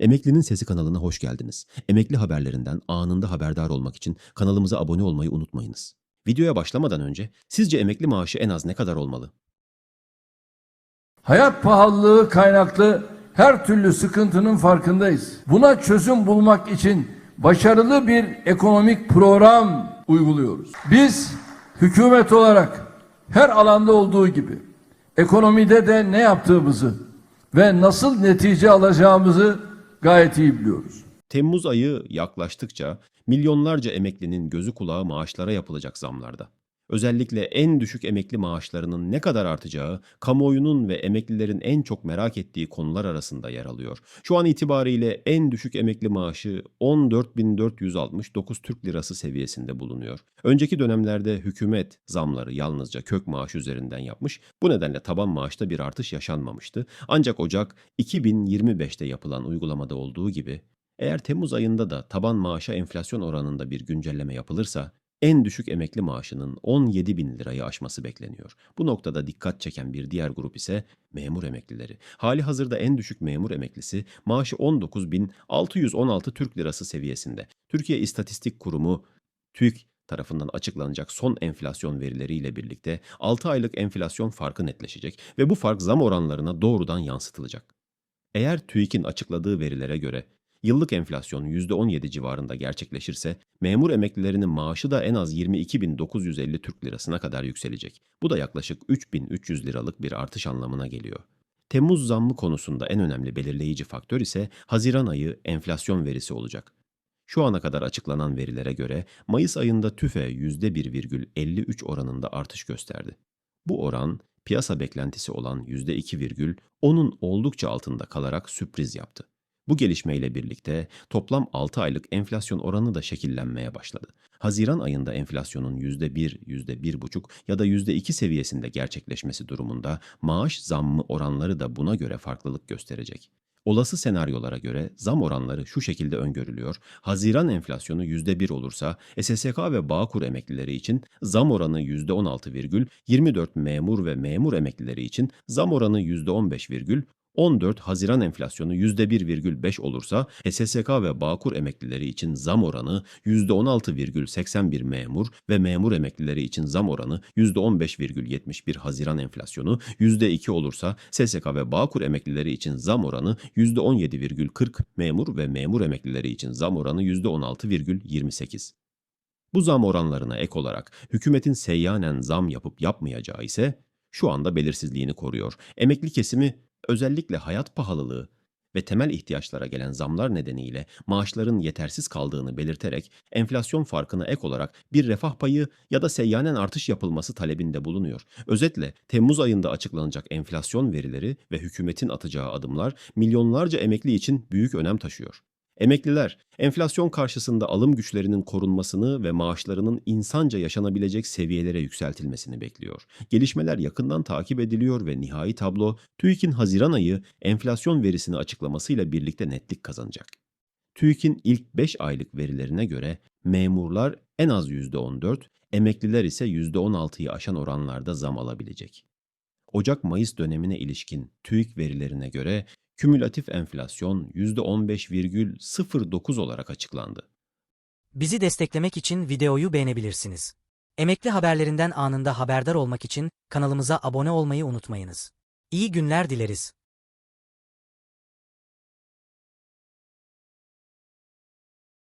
Emeklinin Sesi kanalına hoş geldiniz. Emekli haberlerinden anında haberdar olmak için kanalımıza abone olmayı unutmayınız. Videoya başlamadan önce sizce emekli maaşı en az ne kadar olmalı? Hayat pahalılığı kaynaklı her türlü sıkıntının farkındayız. Buna çözüm bulmak için başarılı bir ekonomik program uyguluyoruz. Biz hükümet olarak her alanda olduğu gibi ekonomide de ne yaptığımızı ve nasıl netice alacağımızı gayet iyi biliyoruz. Temmuz ayı yaklaştıkça milyonlarca emeklinin gözü kulağı maaşlara yapılacak zamlarda. Özellikle en düşük emekli maaşlarının ne kadar artacağı kamuoyunun ve emeklilerin en çok merak ettiği konular arasında yer alıyor. Şu an itibariyle en düşük emekli maaşı 14.469 Türk Lirası seviyesinde bulunuyor. Önceki dönemlerde hükümet zamları yalnızca kök maaş üzerinden yapmış. Bu nedenle taban maaşta bir artış yaşanmamıştı. Ancak Ocak 2025'te yapılan uygulamada olduğu gibi eğer Temmuz ayında da taban maaşa enflasyon oranında bir güncelleme yapılırsa en düşük emekli maaşının 17 bin lirayı aşması bekleniyor. Bu noktada dikkat çeken bir diğer grup ise memur emeklileri. Hali hazırda en düşük memur emeklisi maaşı 19.616 Türk Lirası seviyesinde. Türkiye İstatistik Kurumu TÜİK tarafından açıklanacak son enflasyon verileriyle birlikte 6 aylık enflasyon farkı netleşecek ve bu fark zam oranlarına doğrudan yansıtılacak. Eğer TÜİK'in açıkladığı verilere göre yıllık enflasyon %17 civarında gerçekleşirse memur emeklilerinin maaşı da en az 22.950 Türk lirasına kadar yükselecek. Bu da yaklaşık 3.300 liralık bir artış anlamına geliyor. Temmuz zammı konusunda en önemli belirleyici faktör ise Haziran ayı enflasyon verisi olacak. Şu ana kadar açıklanan verilere göre Mayıs ayında TÜFE %1,53 oranında artış gösterdi. Bu oran piyasa beklentisi olan %2,10'un oldukça altında kalarak sürpriz yaptı. Bu gelişmeyle birlikte toplam 6 aylık enflasyon oranı da şekillenmeye başladı. Haziran ayında enflasyonun %1, %1,5 ya da %2 seviyesinde gerçekleşmesi durumunda maaş zammı oranları da buna göre farklılık gösterecek. Olası senaryolara göre zam oranları şu şekilde öngörülüyor. Haziran enflasyonu %1 olursa SSK ve Bağkur emeklileri için zam oranı %16,24 memur ve memur emeklileri için zam oranı %15,14 Haziran enflasyonu %1,5 olursa SSK ve Bağkur emeklileri için zam oranı %16,81 memur ve memur emeklileri için zam oranı %15,71 Haziran enflasyonu %2 olursa SSK ve Bağkur emeklileri için zam oranı %17,40 memur ve memur emeklileri için zam oranı %16,28. Bu zam oranlarına ek olarak hükümetin seyyanen zam yapıp yapmayacağı ise şu anda belirsizliğini koruyor. Emekli kesimi özellikle hayat pahalılığı ve temel ihtiyaçlara gelen zamlar nedeniyle maaşların yetersiz kaldığını belirterek enflasyon farkına ek olarak bir refah payı ya da seyyanen artış yapılması talebinde bulunuyor. Özetle Temmuz ayında açıklanacak enflasyon verileri ve hükümetin atacağı adımlar milyonlarca emekli için büyük önem taşıyor. Emekliler, enflasyon karşısında alım güçlerinin korunmasını ve maaşlarının insanca yaşanabilecek seviyelere yükseltilmesini bekliyor. Gelişmeler yakından takip ediliyor ve nihai tablo TÜİK'in Haziran ayı enflasyon verisini açıklamasıyla birlikte netlik kazanacak. TÜİK'in ilk 5 aylık verilerine göre memurlar en az %14, emekliler ise %16'yı aşan oranlarda zam alabilecek. Ocak-Mayıs dönemine ilişkin TÜİK verilerine göre kümülatif enflasyon %15,09 olarak açıklandı. Bizi desteklemek için videoyu beğenebilirsiniz. Emekli haberlerinden anında haberdar olmak için kanalımıza abone olmayı unutmayınız. İyi günler dileriz.